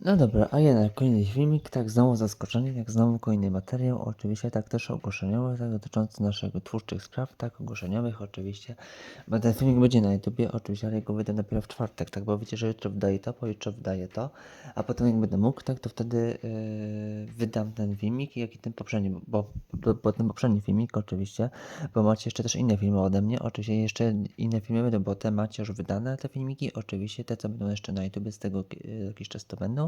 No dobra, a jednak kolejny filmik, tak znowu zaskoczenie, jak znowu kolejny materiał, oczywiście tak też ogłoszeniowy, tak dotyczący naszego twórczych spraw, tak ogłoszeniowych oczywiście, bo ten filmik będzie na YouTubie oczywiście, ale go wydę dopiero w czwartek, tak, bo wiecie, że jutro wdaję to, pojutrze wdaję to, a potem jak będę mógł, tak, to wtedy yy, wydam ten filmik, jak i ten poprzedni, bo, bo, bo ten poprzedni filmik oczywiście, bo macie jeszcze też inne filmy ode mnie, oczywiście jeszcze inne filmy będą, bo te macie już wydane, te filmiki, oczywiście te, co będą jeszcze na YouTubie, z tego yy, jakiś czas to będą,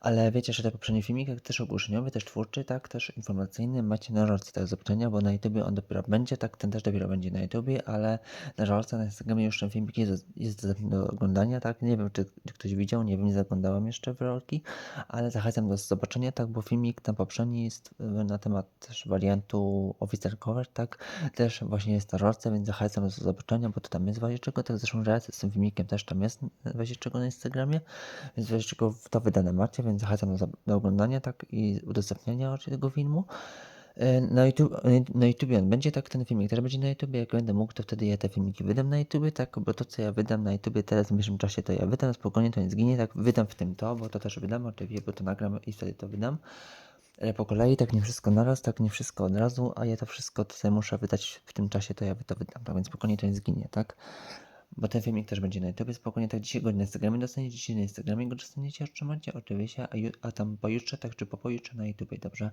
ale wiecie, że te poprzednie filmiki, też ogłoszeniowy, też twórczy, tak, też informacyjny, macie na żarce tak do zobaczenia, bo na YouTubie on dopiero będzie, tak, ten też dopiero będzie na YouTubie, ale na żarce, na Instagramie już ten filmik jest, jest do oglądania, tak, nie wiem, czy, czy ktoś widział, nie wiem, nie zaglądałem jeszcze w rolki, ale zachęcam do zobaczenia, tak, bo filmik ten poprzedni jest y, na temat też wariantu Officer Cover, tak, też właśnie jest na żarce, więc zachęcam do zobaczenia, bo to tam jest w czego, tak, zresztą relacja z tym filmikiem też tam jest w razie czego na Instagramie, więc w razie czego to wydane macie, więc zachęcam do, oglądania tak i udostępniania tego filmu. E, Na YouTube, na YouTube on będzie tak, ten filmik też będzie na YouTube. Jak będę mógł, to wtedy ja te filmiki wydam na YouTube, tak, bo to co ja wydam na YouTube teraz w pierwszym czasie, to ja wydam spokojnie, to nie zginie, tak, wydam w tym to, bo to też wydam oczywiście, bo to nagram i wtedy to wydam. Ale po kolei, tak nie wszystko naraz, tak nie wszystko od razu, a ja to wszystko tutaj muszę wydać w tym czasie, to ja to wydam, tak więc spokojnie to nie zginie, tak. Bo ten filmik też będzie na YouTube, spokojnie, tak dzisiaj go na Instagramie dostaniecie, dzisiaj na Instagramie go dostaniecie, otrzymacie oczywiście, a, a tam pojutrze, tak czy po pojutrze na YouTube, dobrze?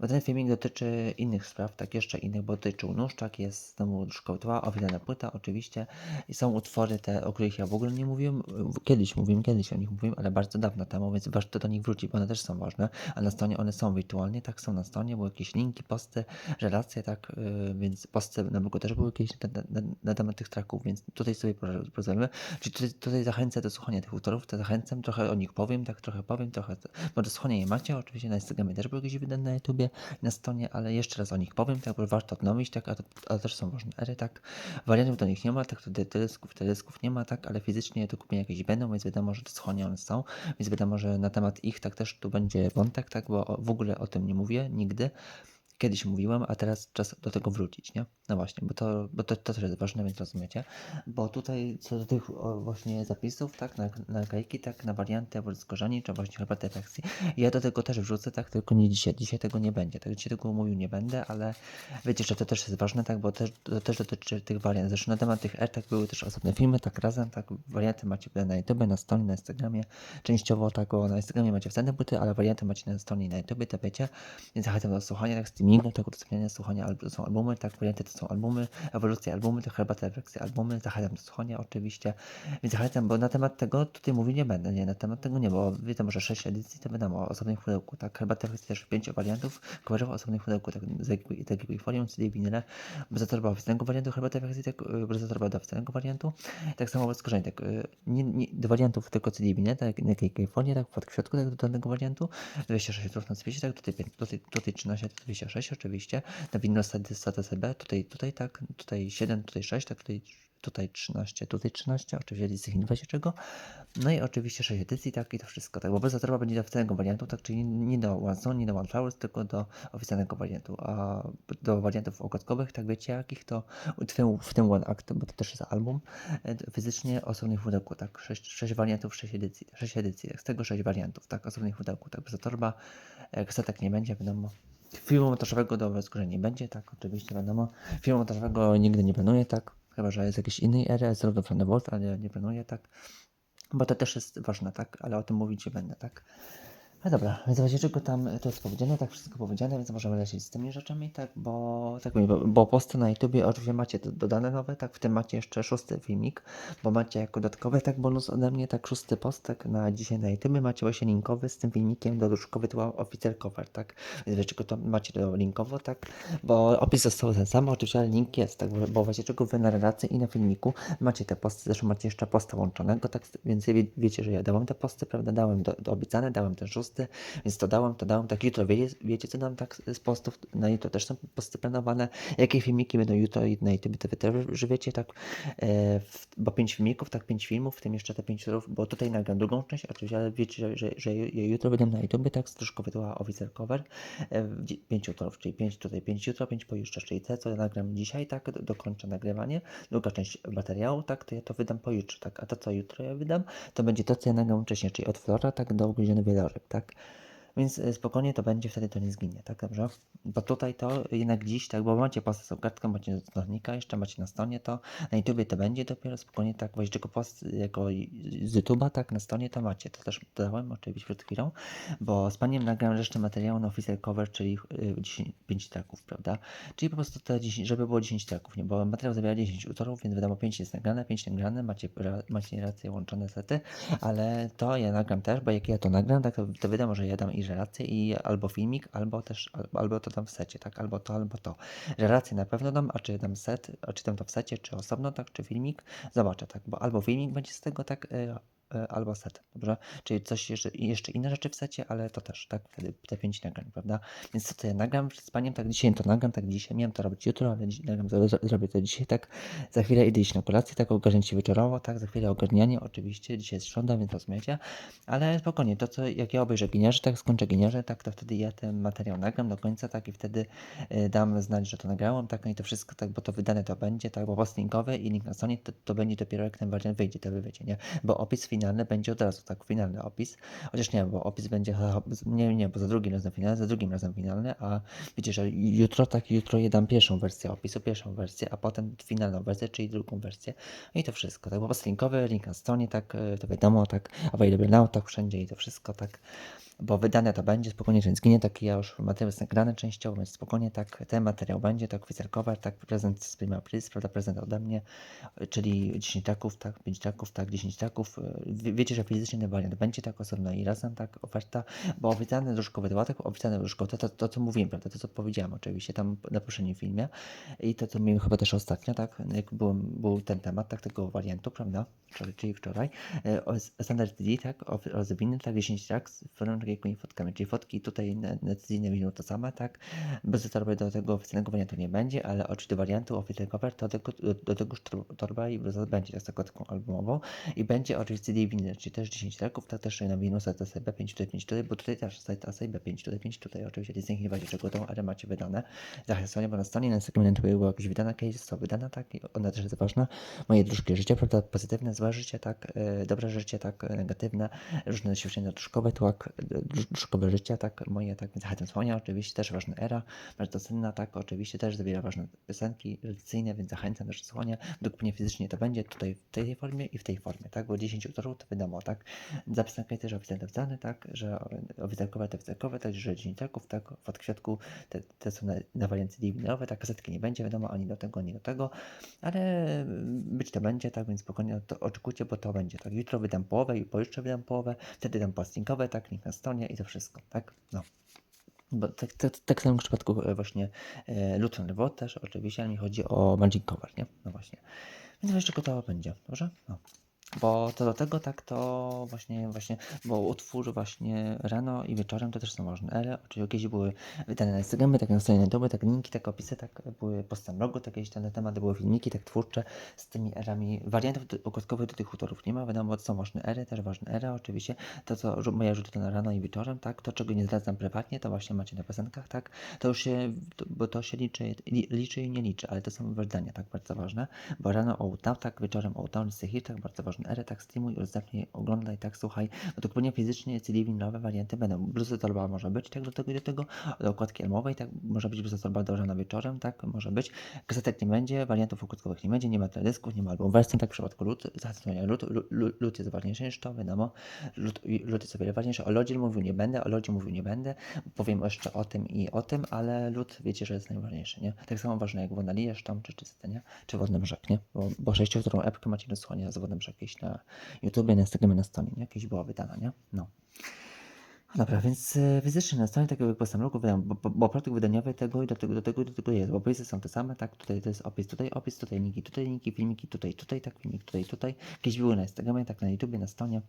Bo ten filmik dotyczy innych spraw, tak jeszcze innych, bo dotyczył nóż, tak jest znowu szkoły tła, owidana płyta oczywiście. I są utwory te, o których ja w ogóle nie mówiłem, kiedyś mówiłem, kiedyś o nich mówiłem, ale bardzo dawno temu, więc warto do nich wrócić, bo one też są ważne, a na stronie one są wirtualnie, tak są na stronie, były jakieś linki, posty, relacje, tak, yy, więc posty na blogu też były jakieś na, na, na, na temat tych traków, więc tutaj sobie porozmawiamy. Czyli tutaj, tutaj zachęcę do słuchania tych utworów, to zachęcam, trochę o nich powiem, tak trochę powiem, trochę, bo do słuchania je macie, oczywiście na Instagramie też były jakieś wydane na YouTubie, na stronie, ale jeszcze raz o nich powiem, tak, bo warto odnowić, tak, a to, a to też są ważne ery, tak, wariantów do nich nie ma, tak, to telesków, telesków nie ma, tak, ale fizycznie do kupienia jakieś będą, więc wiadomo, że do słuchania one są, więc wiadomo, że na temat ich, tak, też tu będzie wątek, tak, bo w ogóle o tym nie mówię nigdy, Kiedyś mówiłem, a teraz czas do tego wrócić, nie? No właśnie, bo to, bo to, to też jest ważne, więc rozumiecie. Bo tutaj co do tych o, właśnie zapisów, tak, na, na gajki, tak, na warianty albo z korzeni, czy właśnie chyba efekcji, ja do tego też wrzucę, tak, tylko nie dzisiaj. Dzisiaj tego nie będzie, tak, dzisiaj tego mówił nie będę, ale wiecie, że to też jest ważne, tak, bo też, to też dotyczy tych wariantów. Zresztą na temat tych R, tak, były też osobne filmy, tak, razem, tak, warianty macie na YouTube, na stronie, na Instagramie, częściowo tak, bo na Instagramie macie wstępne płyty, ale warianty macie na stronie na YouTube, to wiecie, więc zachęcam do słuchania, tak, Mimo tego doceniania słuchania alb są albumy, tak, pojęte to są albumy, ewolucja albumy, to herbata refleksje albumy, zachęcam do słuchania oczywiście, więc zachęcam, bo na temat tego tutaj mówić nie będę, nie, na temat tego nie, bo wiadomo, że 6 edycji to wydam o osobnym pudełku, tak, herbata refleksje też 5 wariantów, kojarzę o osobnym pudełku, tak, tak jak folią, CD, winyle, bez zatorba oficjalnego wariantu, herbaty, refleksje, tak, bez zatorba do oficjalnego wariantu, tak samo bez korzeni, tak, nie, nie, do wariantów tylko CD, winyle, tak, na Kalifornii, tak, pod środku, tak, do danego wariantu, 26 na świecie, tak, tutaj, tutaj, tutaj 13, 26, 6 oczywiście, na Windows SATCB, tutaj, tutaj tak, tutaj 7, tutaj 6, tak, tutaj tutaj 13, tutaj 13, oczywiście listy Chin 20, no i oczywiście 6 edycji, tak i to wszystko, tak, bo bez zatroba będzie do oficjalnego wariantu, tak, czyli nie do OneZone, nie do OneFlowers, tylko do oficjalnego wariantu, a do wariantów okładkowych, tak wiecie jakich, to w tym, w tym One Act, bo to też jest album, e, fizycznie osobnych pudełku, tak, 6, 6 wariantów, 6 edycji, 6 edycji, tak, z tego 6 wariantów, tak, osobnych pudełku, tak, bez zatorba, e, kasetek nie będzie, wiadomo, Filmu montażowego do wzgórzenia nie będzie, tak, oczywiście wiadomo. Filmu montażowego nigdy nie planuję, tak, chyba, że jest jakiejś innej ery, z Road from the Vault, ale nie planuję, tak, bo to też jest ważne, tak, ale o tym mówić nie będę, tak. No dobra, więc w razie czego tam to jest powiedziane, tak wszystko powiedziane, więc możemy lecieć z tymi rzeczami, tak, bo tak mówię, bo, bo posty na YouTubie oczywiście macie do- dodane nowe, tak, w tym macie jeszcze szósty filmik, bo macie jako dodatkowy tak bonus ode mnie, tak szósty post, tak, na dzisiaj na YouTubie macie właśnie linkowy z tym filmikiem do duszkowy tła oficer cover, tak, więc w razie czego to macie to linkowo, tak, bo opis został ten sam, oczywiście, ale link jest, tak, bo- bo w razie czego wy na relacji i na filmiku macie te posty, zresztą macie jeszcze posta łączonego, tak, więc wie, wiecie, że ja dałem te posty, prawda, dałem do, do obiecane, dałem ten szósty, posty, więc to dałem, to dałem, tak jutro. Wiecie, wiecie co dam tak z postów, na jutro też są posty planowane, jakie filmiki będą jutro i na YouTube, wy też wiecie, tak, e, w, bo pięć filmików, tak, pięć filmów, w tym jeszcze te pięć turów, bo tutaj nagram drugą część, oczywiście, ale wiecie, że, że, że jutro będę na YouTube, tak, stróżkowy była oficer cover, e, w dzie- pięciu turów, czyli pięć tutaj, pięć jutro, pięć pojutrze, czyli te, co ja nagram dzisiaj, tak, do- dokończę nagrywanie, druga część materiału, tak, to ja to wydam pojutrze, tak, a to, co jutro ja wydam, to będzie to, co ja nagram wcześniej, czyli od flora, tak, do ugryziony wieloryb, tak, как więc e, spokojnie to będzie, wtedy to nie zginie, tak, dobrze? Bo tutaj to jednak dziś, tak, bo macie post z kartką, macie notatnika, jeszcze macie na stronie to, na YouTubie to będzie dopiero, spokojnie tak, weź tylko post jako z YouTube'a, tak, na stronie to macie, to też dodałem oczywiście przed chwilą, bo z paniem nagrałem resztę materiału na official cover, czyli y, 10, 5 traków, prawda? Czyli po prostu te 10, żeby było 10 traków, nie? Bo materiał zawiera 10 utworów, więc wiadomo 5 jest nagrane, 5 nagrane, macie, macie rację łączone sety, ale to ja nagram też, bo jak ja to nagram, tak to, to wiadomo, że ja dam i relację i albo filmik, albo też, albo, to dam w secie, tak? Albo to, albo to. Relację na pewno dam, a czy dam set, a czy dam to w secie, czy osobno, tak? Czy filmik? Zobaczę, tak? Bo albo filmik będzie z tego, tak? y, Albo set, dobrze? Czyli coś jeszcze, jeszcze inne rzeczy w secie, ale to też, tak? Wtedy te 5 nagrań, prawda? Więc to, co ja nagram z paniem, tak dzisiaj to nagram, tak dzisiaj. Miałem to robić jutro, ale dziś nagram, zro- zro- zrobię to dzisiaj, tak. Za chwilę idę iść na kolację, tak ogarnięcie wieczorowo, tak. Za chwilę ogarnianie, oczywiście. Dzisiaj jest środa, więc rozumiecie. Ale spokojnie, to co, jak ja obejrzę giniarze, tak, skończę giniarze, tak, to wtedy ja ten materiał nagram do końca, tak, i wtedy y, dam znać, że to nagrałem, tak, no i to wszystko, tak, bo to wydane to będzie, tak, bo post i link na stronie, to, to będzie dopiero jak ten wariant wyjdzie, to wy wiecie, nie? Bo opis finalny będzie od razu, tak, finalny opis, chociaż nie, bo opis będzie, nie, nie, bo za drugim razem finalny, za drugim razem finalny, a wiecie, że jutro, tak, jutro je dam pierwszą wersję opisu, pierwszą wersję, a potem finalną wersję, czyli drugą wersję, no i to wszystko, tak, bo linkowy, link na stronie, tak, to wiadomo, tak, available now, tak, wszędzie i to wszystko, tak, bo wydane to będzie, spokojnie, nie zginie, taki ja już materiał jest nagrany częściowo, więc spokojnie, tak, ten materiał będzie, tak, cover, tak, prezent z Prima Aprilis, prawda, prezent ode mnie, czyli 10 taków, tak, 5 taków, tak, 10 taków, wie, wiecie, że fizycznie wariant będzie, tak, osobno i razem, tak, oferta, bo oficjalny różkowy dodatek, oficjalny różkowy, to, to, to, co mówiłem, prawda, to, co powiedziałem oczywiście, tam na poprzednim filmie i to, co mówiłem chyba też ostatnio, tak, jak był, był ten temat, tak, tego wariantu, prawda, czyli wczoraj, e, standard TD, tak, rozwiny, tak, 10 tak, z takimi fotkami, czyli fotki tutaj TD będą to same, tak, bez torby do tego oficjalnego wariantu nie będzie, ale oczywiście do wariantu oficjalnego cover, to tego- do, torba i będzie, tak, z taką taką albumową. I będzie oczywiście CD winyl, czyli też 10 traków, tak, też na winusa to sobie B5 tutaj, 5 tutaj, bo tutaj też site sobie B5 tutaj, 5 tutaj, oczywiście nic nie będzie czego tą, ale macie wydane, zachęcanie, bo na stronie na Instagramie była jakaś wydana, case została wydana, tak, i ona też jest ważna, moje dróżki życia, prawda, pozytywne, złe życie, tak, e, dobre życie, tak, e, negatywne, różne doświadczenia dróżkowe, tłak, dróżkowe życia, tak, moje, tak, więc Słonia, oczywiście też ważna era, bardzo cenna, tak, oczywiście też zawiera ważne piosenki tradycyjne, więc zachęcam też Słonia, dopóki nie fizycznie to będzie tutaj w tej formie i w tej formie, tak, bo 10 utworów to wiadomo, tak, zapis na też oficjalny wcale, tak, że oficjalkowe te oficjalkowe, tak, że dziennikarków, tak, w kwiatku te, te są na, na wariancie winylowe, tak, kasetki nie będzie, wiadomo, ani do tego, ani do tego, ale być to będzie, tak, więc spokojnie to oczekujcie, bo to będzie, tak, jutro wydam połowę i pojutrze wydam połowę, wtedy dam postingowe, tak, link na stronie i to wszystko, tak, no. Bo tak, tak, tak samo w przypadku e, właśnie e, Luton Reward też oczywiście, ale mi chodzi o Magic Cover, nie? No właśnie. Więc jeszcze gotowa będzie, dobrze? No. Bo to do tego tak to właśnie, właśnie, bo utwór właśnie rano i wieczorem to też są ważne ery. Oczywiście jakieś były wydane na Instagramie, tak na stronie YouTube, tak linki, tak opisy, tak były postem logo, tak jakieś tam na temat, były filmiki, tak twórcze z tymi erami. Wariantów okładkowych do tych utworów nie ma, wiadomo, to są ważne ery, też ważne era oczywiście. To co moja rzuty to na rano i wieczorem, tak, to czego nie zdradzam prywatnie, to właśnie macie na piosenkach, tak, to już się, to, bo to się liczy, li, liczy i nie liczy, ale to są wydania, tak, bardzo ważne, bo rano o tak, wieczorem o tak, bardzo ważne ery, tak, streamuj, udostępnij, oglądaj, tak, słuchaj, bo to kupowanie fizycznie CD winylowe warianty będą, bluzy torba może być, tak, do tego i do tego, do okładki elmowej, tak, może być bluza torba do rana wieczorem, tak, może być, kasetek nie będzie, wariantów okładkowych nie będzie, nie ma teledysków, nie ma album wersji, tak, w przypadku lut, zastosowania lut, lut, lut jest ważniejszy niż to, wiadomo, lut, lut jest o wiele ważniejszy, o lodzie mówił nie będę, o lodzie mówił nie będę, powiem jeszcze o tym i o tym, ale lód wiecie, że jest najważniejszy, nie? Tak samo ważne jak woda lijesz tam, czy czyste, nie? Czy wodny brzeg, nie? Bo, bo sześcioktórą epkę macie do słuchania z wodnym brzeg jakieś na YouTubie, na Instagramie, na stronie, nie? Jakieś była wydana, nie? No. Dobra, więc e, fizycznie na stronie takiego postem logo wydam, bo, bo, bo operatyk wydaniowy tego i do tego, do tego, do tego jest, bo opisy są te same, tak, tutaj to jest opis, tutaj opis, tutaj linki, tutaj linki, filmiki, tutaj, tutaj, tak, filmik, tutaj, tutaj. Jakieś były na Instagramie, tak, na YouTubie, na stronie.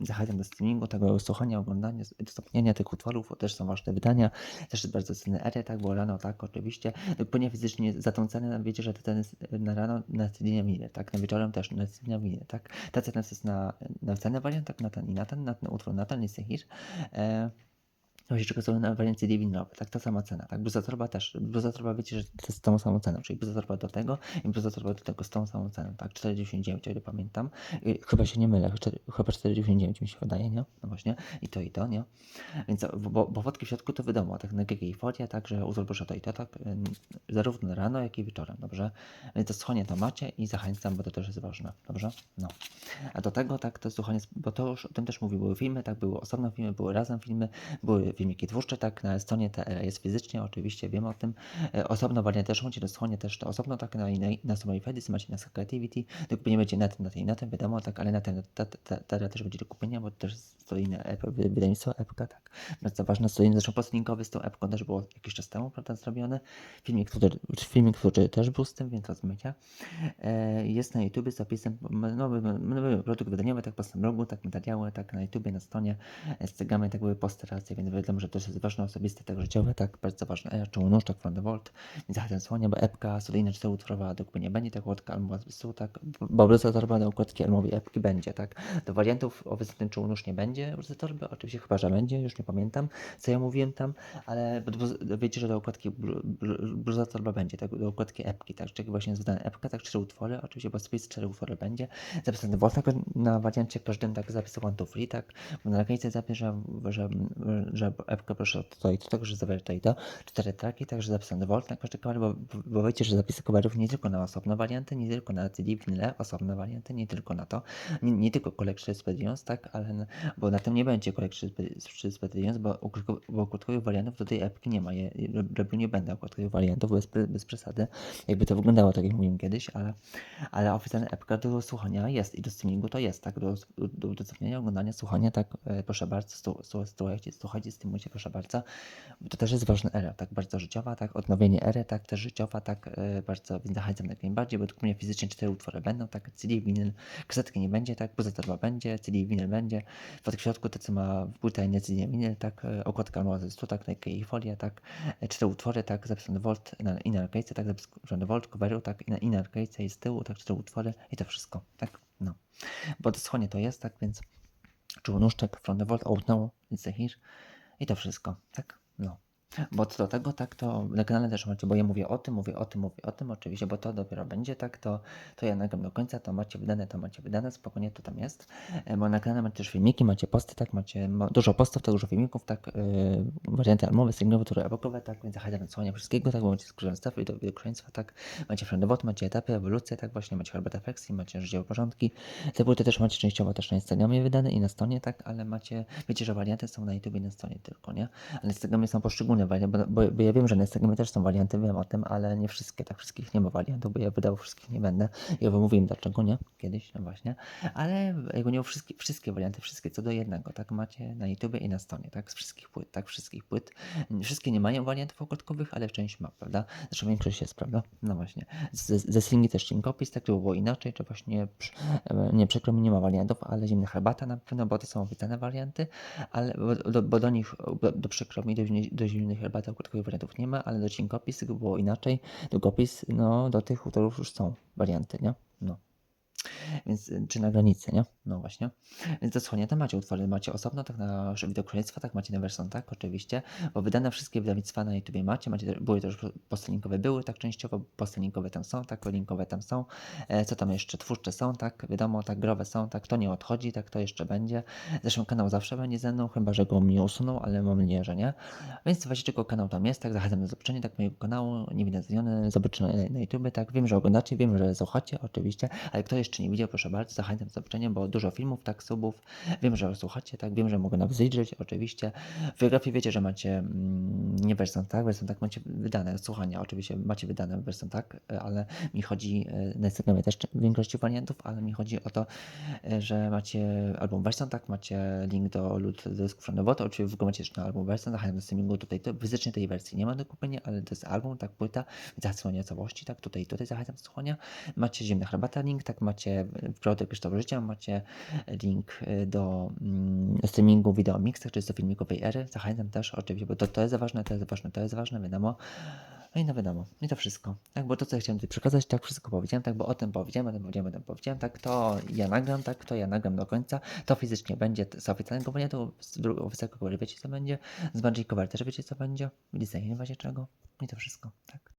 Zachęcam do streamingu, tego słuchania, oglądania, udostępniania tych utworów, bo też są ważne wydania, też jest bardzo cenne ery, tak, bo rano, tak, oczywiście, dokładnie fizycznie za tą cenę, wiecie, że jest na rano na cenie mile, tak, na wieczorem też na cenie mile, tak, ta cena jest na, na cenę wariant, tak, na ten i na ten, na ten utwór, na ten jest hit, e, Właśnie czego są na wariancie diwinowe, tak, ta sama cena, tak, bluza też, bluza torba wiecie, że to jest z tą samą ceną, czyli bluza torba do tego i bluza torba do tego z tą samą ceną, tak, 4,99, o ile pamiętam, I chyba się nie mylę, cztery- chyba 4,99 mi się wydaje, nie, no właśnie, i to i to, nie, więc, bo, bo fotki w środku to wiadomo, tak, na GG i folie, tak, że proszę to i to, tak, zarówno rano, jak i wieczorem, dobrze, więc to słuchanie to macie i zachęcam, bo to też jest ważne, dobrze, no, a do tego, tak, to słuchanie, bo to już o tym też mówił, były filmy, tak, były osobno filmy, były razem filmy, były filmiki tak, na Estonie ta era jest fizycznie, oczywiście wiem o tym. E, Osobno wariant też na Słonie też to osobno, tak, na, na, na Story Fedis macie na Creativity, tylko nie będzie na tym, na tym, na tym, wiadomo, tak, ale na tym, era też będzie do kupienia, bo też stoi na wy- wydawnictwo epka, tak. Bardzo ważne, stoi, zresztą post linkowy z tą epką też było jakiś czas temu, prawda, zrobione. Filmik, który, filmik, który też był z tym, więc rozumiecie. E, Jest na YouTube z zapisem, nowy, nowy produkt wydaniowy, tak, post na blogu, tak, materiały, tak, na YouTubie, na stronie, Instagramie, tak były posty relacje, więc że to jest ważne, osobiste, tak życiowe, tak, bardzo ważne. E, Czy nóż, tak, Front zachęcam słonia, bo epka studyjna czy utworowa do kupienia będzie, tak, łotka albo z tak, bo bluza torba do układki almowej epki będzie, tak. Do wariantów ten czy nóż nie będzie bluzy torby, oczywiście chyba, że będzie, już nie pamiętam, co ja mówiłem tam, ale wiecie, że do układki bluza torba będzie, tak, do układki epki, tak, czyli właśnie jest wydana epka, tak, cztery utwory, oczywiście, bo spis cztery utwory będzie, zapisany tak, na wariancie każdym, tak, zapis one to free, tak, na rakiecie zapis, że, że, że epkę proszę o to i to, także zawiera i to, cztery traki, także zapisany Volt na każdy bo, bo wiecie, że zapisy coverów nie tylko na osobne warianty, nie tylko na CD, winyle, osobne warianty, nie tylko na to, nie, nie tylko Collection Experience, tak, ale, na- bo na tym nie będzie Collection Experience, bo, bo układkowych wariantów do tej epki nie ma, je, robił nie będę układkowych wariantów, bez, bez przesady, jakby to wyglądało, tak jak mówiłem kiedyś, ale, ale oficjalna epka do słuchania jest i do streamingu to jest, tak, do, do udostępniania, oglądania, słuchania, tak, e, proszę bardzo, słuchajcie, słuchajcie, streamujcie, proszę bardzo, to też jest ważna era, tak, bardzo życiowa, tak, odnowienie ery, tak, też życiowa, tak, e, bardzo, więc zachęcam jak najbardziej, bo tylko mnie fizycznie cztery utwory będą, tak, CD, winyl, kasetki nie będzie, tak, poza torba będzie, CD, winyl będzie, w środku to, co ma płyta i nie CD, winyl, tak, e, okładka ma z tak, na i folia, tak, e, cztery utwory, tak, zapisany Volt na inner case, tak, zapisany Volt, coveru, tak, na inner case i z tyłu, tak, cztery utwory i to wszystko, tak, no. Bo to słonie to jest, tak, więc czuł nóżczek, front volt, ołtnął, hisz i to wszystko, tak. Bo co do tego, tak, to na kanale też macie, bo ja mówię o tym, mówię o tym, mówię o tym, oczywiście, bo to dopiero będzie, tak, to, to ja nagram do końca, to macie wydane, to macie wydane, spokojnie to tam jest, E, bo na kanale macie też filmiki, macie posty, tak, macie ma, dużo postów, tak, dużo filmików, tak, yy, warianty almowe, singlowe, tury epokowe, tak, więc zachęcam do wszystkiego, tak, bo macie skórzane stawy i do widokrzeństwa, tak, macie friendowot, macie etapy, ewolucje, tak, właśnie, macie herbatę flexi, macie życiowe porządki, te płyty też macie częściowo też na Instagramie wydane i na stronie, tak, ale macie, wiecie, że warianty są na YouTube i na stronie tylko, nie? Ale Instagramie są poszczególne warianty, bo, bo, ja wiem, że na Instagramie też są warianty, wiem o tym, ale nie wszystkie, tak, wszystkich nie ma wariantów, bo ja wydał wszystkich nie będę. Ja wam mówiłem dlaczego nie, kiedyś, no właśnie, ale jakby nie wszystkie, wszystkie warianty, wszystkie co do jednego, tak, macie na YouTube i na stronie, tak, z wszystkich płyt, tak, wszystkich płyt. Wszystkie nie mają wariantów okładkowych, ale część ma, prawda? Zresztą większość jest, prawda? No właśnie. Ze, slingi też cinkopis, tak, było inaczej, czy właśnie, nie, przykro mi, nie ma wariantów, ale zimna herbata na pewno, bo to są oficjalne warianty, ale bo do, bo do nich, do, do przykro mi, do, do zimnej herbaty okładkowych wariantów nie ma, ale do cinkopis było inaczej, długopis, no do tych utworów już są warianty, nie? No. Więc, y, czy na granicy, nie? No właśnie. Więc dosłownie tam macie utwory, macie osobno, tak na widokrólestwa, tak macie na Verson, tak, oczywiście, bo wydane wszystkie wydawnictwa na YouTube macie, macie, były też posty linkowe, były, tak, częściowo. Posty linkowe tam są, tak, linkowe tam są, e, co tam jeszcze, twórcze są, tak, wiadomo, tak, growe są, tak, to nie odchodzi, tak, to jeszcze będzie, zresztą kanał zawsze będzie ze mną, chyba, że go mi usunął, ale mam nadzieję, że nie, więc zobaczcie, czego kanał tam jest, tak, zachęcam do zobaczenia, tak, mojego kanału, niewidentniony, zobaczcie na, na YouTube, tak, wiem, że oglądacie, wiem, że słuchacie, oczywiście, ale kto jeszcze nie widział, proszę bardzo, zachęcam do zobaczenia, bo dużo filmów, tak, subów, wiem, że słuchacie, tak, wiem, że mogę nawet zejrzeć, oczywiście, w biografii wiecie, że macie mm, nie wersją tak, wersją tak macie wydane, słuchania, oczywiście macie wydane wersją tak, e, ale mi chodzi, e, na Instagramie też większości wariantów, ale mi chodzi o to, e, że macie album wersją tak, macie link do lud dysków Frondowota, oczywiście w ogóle macie też na album wersją, zachęcam do streamingu, tutaj to, fizycznie tej wersji nie ma do kupienia, ale to jest album, tak, płyta, do całości, tak, tutaj, tutaj zachęcam do słuchania, macie zimna herbata link, tak, macie macie w Projekt Kryształ Życia, macie link y, do mm, streamingu Video Mixer, czy to filmikowej ery. Zachęcam też oczywiście, bo to, to jest ważne, to jest ważne, to jest ważne, wiadomo. No i no wiadomo, i to wszystko. Tak, bo to, co ja chciałem tutaj przekazać, tak wszystko powiedziałem, tak, bo o tym powiedziałem, o tym powiedziałem, o tym powiedziałem, tak, to ja nagram, tak, to ja nagram do końca, to fizycznie będzie z oficjalnego wariantu, z oficjalnego wiecie, co będzie, z Cover też wiecie, co będzie, w designie w czego, i to wszystko, tak.